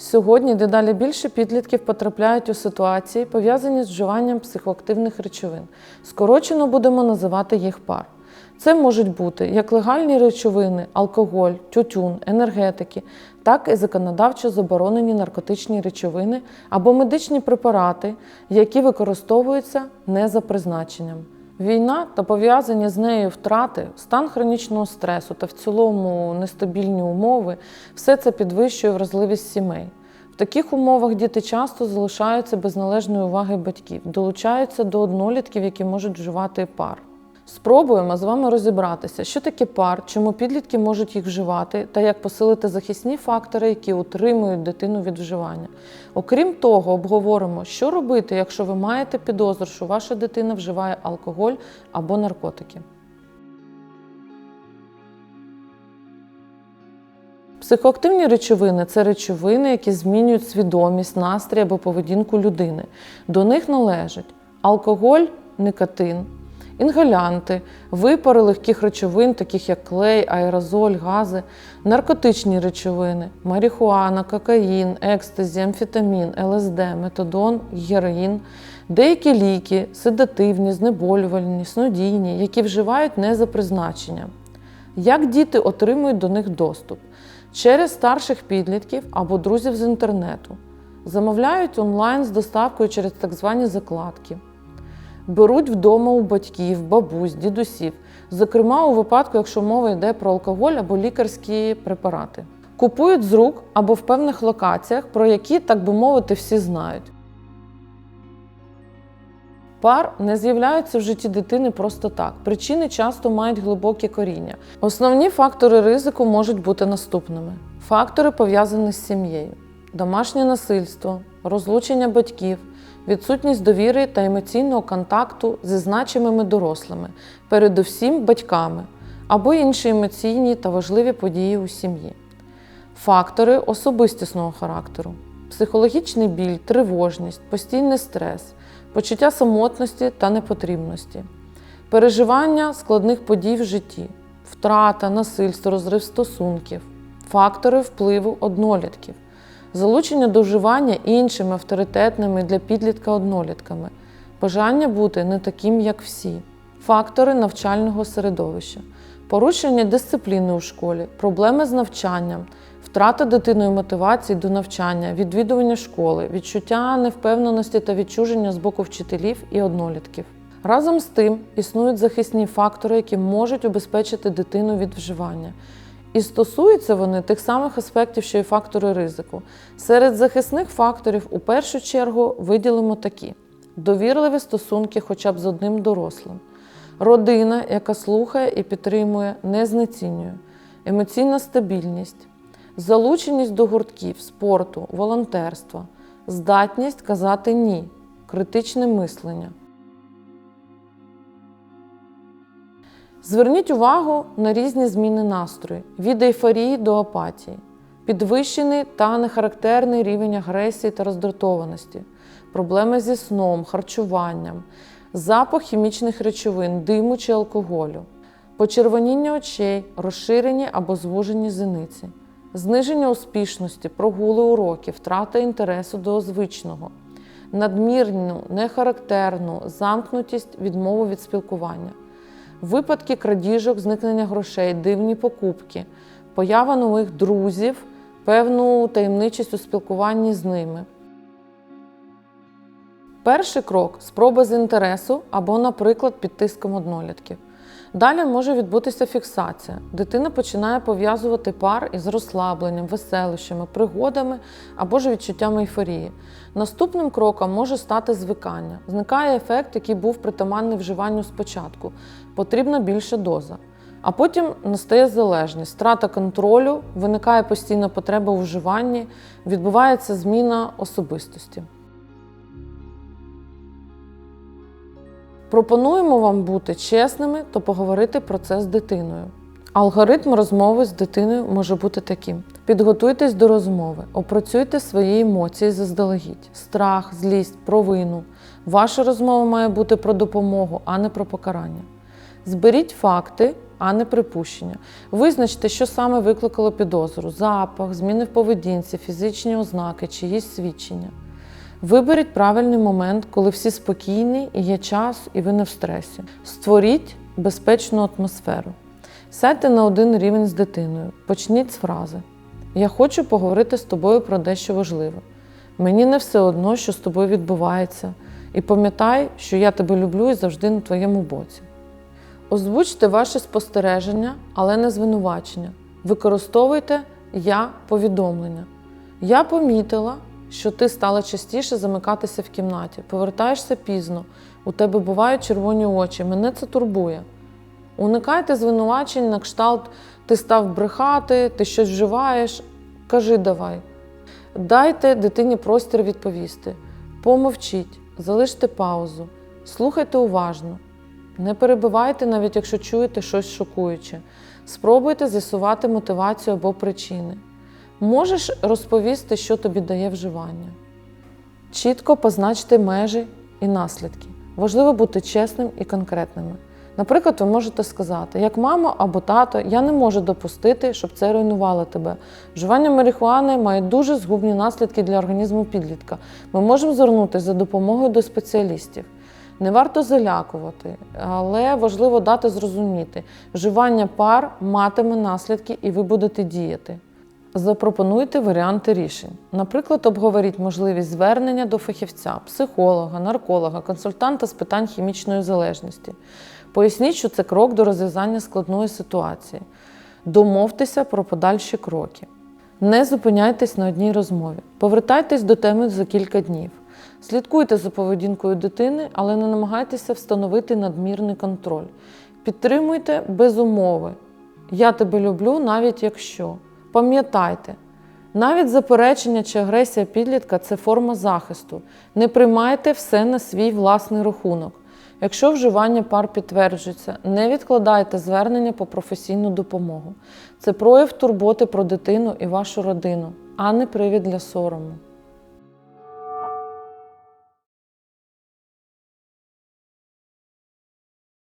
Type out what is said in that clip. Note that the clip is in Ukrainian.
Сьогодні дедалі більше підлітків потрапляють у ситуації, пов'язані з вживанням психоактивних речовин. Скорочено будемо називати їх пар. Це можуть бути як легальні речовини, алкоголь, тютюн, енергетики, так і законодавчо заборонені наркотичні речовини або медичні препарати, які використовуються не за призначенням. Війна та пов'язані з нею втрати, стан хронічного стресу та в цілому нестабільні умови все це підвищує вразливість сімей. Таких умовах діти часто залишаються без належної уваги батьків, долучаються до однолітків, які можуть вживати пар. Спробуємо з вами розібратися, що таке пар, чому підлітки можуть їх вживати, та як посилити захисні фактори, які утримують дитину від вживання. Окрім того, обговоримо, що робити, якщо ви маєте підозру, що ваша дитина вживає алкоголь або наркотики. Психоактивні речовини це речовини, які змінюють свідомість, настрій або поведінку людини. До них належать алкоголь, никотин, інгалянти, випари легких речовин, таких як клей, аерозоль, гази, наркотичні речовини, марихуана, кокаїн, екстазі, амфетамін, ЛСД, метадон, героїн, деякі ліки, седативні, знеболювальні, снодійні, які вживають не за призначенням. Як діти отримують до них доступ? Через старших підлітків або друзів з інтернету. Замовляють онлайн з доставкою через так звані закладки. Беруть вдома у батьків, бабусь, дідусів, зокрема у випадку, якщо мова йде про алкоголь або лікарські препарати. Купують з рук або в певних локаціях, про які, так би мовити, всі знають. Пар не з'являються в житті дитини просто так. Причини часто мають глибоке коріння. Основні фактори ризику можуть бути наступними: фактори пов'язані з сім'єю, домашнє насильство, розлучення батьків, відсутність довіри та емоційного контакту зі значимими дорослими, передусім батьками, або інші емоційні та важливі події у сім'ї. Фактори особистісного характеру, психологічний біль, тривожність, постійний стрес, почуття самотності та непотрібності, переживання складних подій в житті, втрата, насильство, розрив стосунків, фактори впливу однолітків, залучення до вживання іншими авторитетними для підлітка однолітками, бажання бути не таким, як всі, фактори навчального середовища, порушення дисципліни у школі, проблеми з навчанням, втрата дитиною мотивації до навчання, відвідування школи, відчуття невпевненості та відчуження з боку вчителів і однолітків. Разом з тим існують захисні фактори, які можуть убезпечити дитину від вживання. І стосуються вони тих самих аспектів, що й фактори ризику. Серед захисних факторів у першу чергу виділимо такі: довірливі стосунки хоча б з одним дорослим, родина, яка слухає і підтримує, не знецінює, емоційна стабільність, залученість до гуртків, спорту, волонтерства, здатність казати ні, критичне мислення. Зверніть увагу на різні зміни настрою від ейфорії до апатії, підвищений та нехарактерний рівень агресії та роздратованості, проблеми зі сном, харчуванням, запах хімічних речовин, диму чи алкоголю, почервоніння очей, розширені або звужені зениці, зниження успішності, прогули уроків, втрата інтересу до звичного, надмірну, нехарактерну замкнутість, відмову від спілкування. Випадки крадіжок, зникнення грошей, дивні покупки, поява нових друзів, певну таємничість у спілкуванні з ними. Перший крок спроба з інтересу або, наприклад, під тиском однолітків. Далі може відбутися фіксація. Дитина починає пов'язувати пар із розслабленням, веселищами, пригодами або ж відчуттям ейфорії. Наступним кроком може стати звикання. Зникає ефект, який був притаманний вживанню спочатку. Потрібна більша доза. А потім настає залежність, страта контролю, виникає постійна потреба у вживанні, відбувається зміна особистості. Пропонуємо вам бути чесними та поговорити про це з дитиною. Алгоритм розмови з дитиною може бути таким: підготуйтесь до розмови, опрацюйте свої емоції заздалегідь, страх, злість, провину. Ваша розмова має бути про допомогу, а не про покарання. Зберіть факти а не припущення. Визначте, що саме викликало підозру: запах, зміни в поведінці, фізичні ознаки, чиїсь свідчення. Виберіть правильний момент, коли всі спокійні і є час, і ви не в стресі. Створіть безпечну атмосферу. Сядьте на один рівень з дитиною. Почніть з фрази: Я хочу поговорити з тобою про дещо важливе. Мені не все одно, що з тобою відбувається. І пам'ятай, що я тебе люблю і завжди на твоєму боці. Озвучте ваші спостереження, але не звинувачення. Використовуйте я повідомлення. Я помітила, що ти стала частіше замикатися в кімнаті, повертаєшся пізно, у тебе бувають червоні очі, мене це турбує. Уникайте звинувачень на кшталт ти став брехати, ти щось вживаєш. Кажи давай. Дайте дитині простір відповісти. Помовчіть, залиште паузу, слухайте уважно. Не перебивайте, навіть якщо чуєте щось шокуюче. Спробуйте з'ясувати мотивацію або причини. Можеш розповісти, що тобі дає вживання. Чітко позначте межі і наслідки. Важливо бути чесним і конкретними. Наприклад, ви можете сказати, як мама або тато, я не можу допустити, щоб це руйнувало тебе. Вживання марихуани має дуже згубні наслідки для організму підлітка. Ми можемо звернутися за допомогою до спеціалістів. Не варто залякувати, але важливо дати зрозуміти, вживання пар матиме наслідки і ви будете діяти. Запропонуйте варіанти рішень. Наприклад, обговоріть можливість звернення до фахівця, психолога, нарколога, консультанта з питань хімічної залежності. Поясніть, що це крок до розв'язання складної ситуації. Домовтеся про подальші кроки. Не зупиняйтесь на одній розмові. Повертайтесь до теми за кілька днів. Слідкуйте за поведінкою дитини, але не намагайтеся встановити надмірний контроль. Підтримуйте без умови. Я тебе люблю, навіть якщо. Пам'ятайте, навіть заперечення чи агресія підлітка це форма захисту. Не приймайте все на свій власний рахунок. Якщо вживання пар підтверджується, не відкладайте звернення по професійну допомогу. Це прояв турботи про дитину і вашу родину, а не привід для сорому.